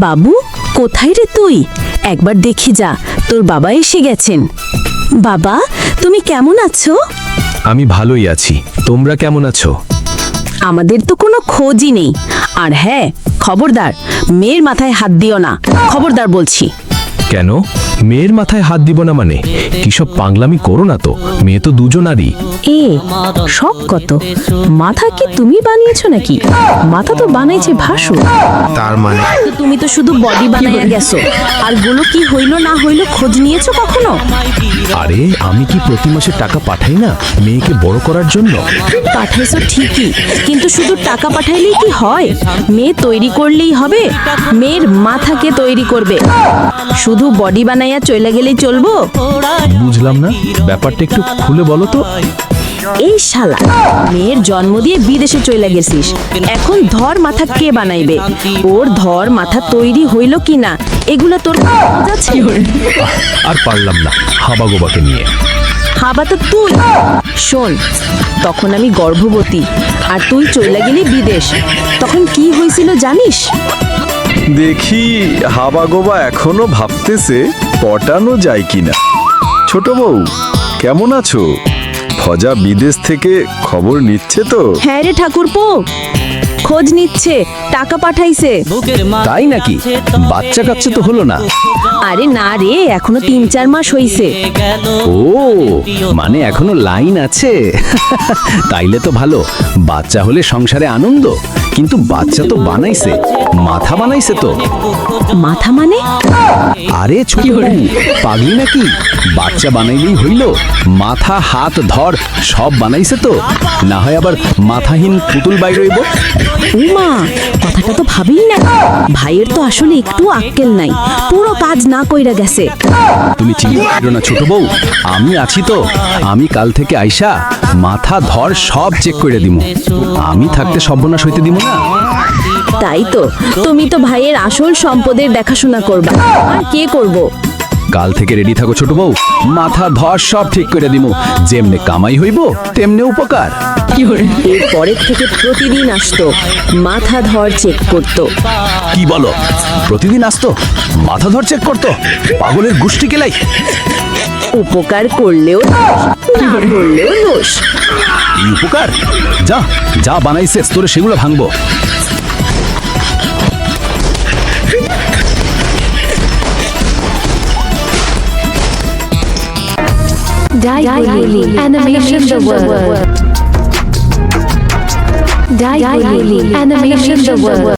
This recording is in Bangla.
বাবু কোথায় রে তুই? একবার দেখি যা তোর বাবা এসে গেছেন। বাবা তুমি কেমন আছো? আমি ভালোই আছি। তোমরা কেমন আছো? আমাদের তো কোনো খোঁজই নেই। আর হ্যাঁ খবরদার মেয়ের মাথায় হাত দিও না। খবরদার বলছি। কেন? মেয়ের মাথায় হাত দিব না মানে? কিসব পাগলামি করো না তো? মেয়ে তো দুজনারই এ সব কত? মাথা কি তুমি বানিয়েছো নাকি? মাথা তো বানাইছে ভাসু। তার মানে? তো তুমি তো শুধু বডি বানাইয়া গেছো। আরগুলো কি হইল না হইল খোঁজ নিয়েছো কখনো? আরে আমি কি প্রতি মাসে টাকা পাঠাই না মেয়েকে বড় করার জন্য? পাঠাইছো ঠিকই কিন্তু শুধু টাকা পাঠাইলেই কি হয়? মেয়ে তৈরি করলেই হবে? মেয়ের মাথাকে তৈরি করবে। শুধু বডি বানাইয়া চলে গেলেই চলবো? বুঝলাম না। ব্যাপারটা একটু খুলে বলো তো। এই শালা মেয়ের জন্ম দিয়ে বিদেশে চলে গেছিস। এখন ধর মাথা কে বানাইবে? ওর ধর মাথা তৈরি হইল কি না এগুলো তোর যাচ্ছে। আর পারলাম না হাবাগোবাকে নিয়ে। হাবা তো তুই। শোন তখন আমি গর্ভবতী আর তুই চলে গেলি বিদেশ। তখন কি হয়েছিল জানিস? দেখি হাবাগোবা এখনও ভাবতেছে পটানো যায় কিনা? ছোট বউ কেমন আছো? ফজা বিদেশ থেকে খবর নিচ্ছে তো? হ্যাঁ রে ঠাকুরপো। খোঁজ নিচ্ছে টাকা পাঠাইছে। তাই নাকি? বাচ্চা কাচ্চা তো হলো না। আরে না রে এখনও তিন চার মাস হইছে। ও মানে এখনও লাইন আছে? তাইলে তো ভালো বাচ্চা হলে সংসারে আনন্দ। কিন্তু বাচ্চা তো বানাইছে মাথা বানাইছে তো। মাথা মানে? আরে ছুটি পাগলি নাকি? বাচ্চা বানাইলেই হইল মাথা হাত ধর। সব বানাইছে তো। না হয় আবার মাথাহীন পুতুল বাইর রইব উমা কথাটা তো ভাবিই না। ভাইয়ের তো আসলে একটু আক্কেল নাই। পুরো কাজ না কইরা গেছে। তুমি চিন্তা করো না ছোট বউ? আমি আছি তো। আমি কাল থেকে আইসা মাথা ধর সব চেক করে দিব আমি থাকতে সর্বনাশ হইতে দিব না। তাই তো। তুমি তো ভাইয়ের আসল সম্পদের দেখাশোনা করবা। আর কে করব? কাল থেকে রেডি থাকো ছোট বউ। মাথা ধর সব ঠিক করে দিব যেমনে কামাই হইব তেমনে উপকার। এর পরের থেকে প্রতিদিন আসতো। মাথা ধর চেক করতো। কি বলো? প্রতিদিন আসতো? মাথা ধর চেক করতো? পাগলের গোষ্ঠী কেলাই। উপকার করলেও দোষ, না করলেও দোষ। এই উপকার? যা যা বানাইছে তোরে সেগুলো ভাঙবো। Daiguli Animation the World. Daiguli Animation the World.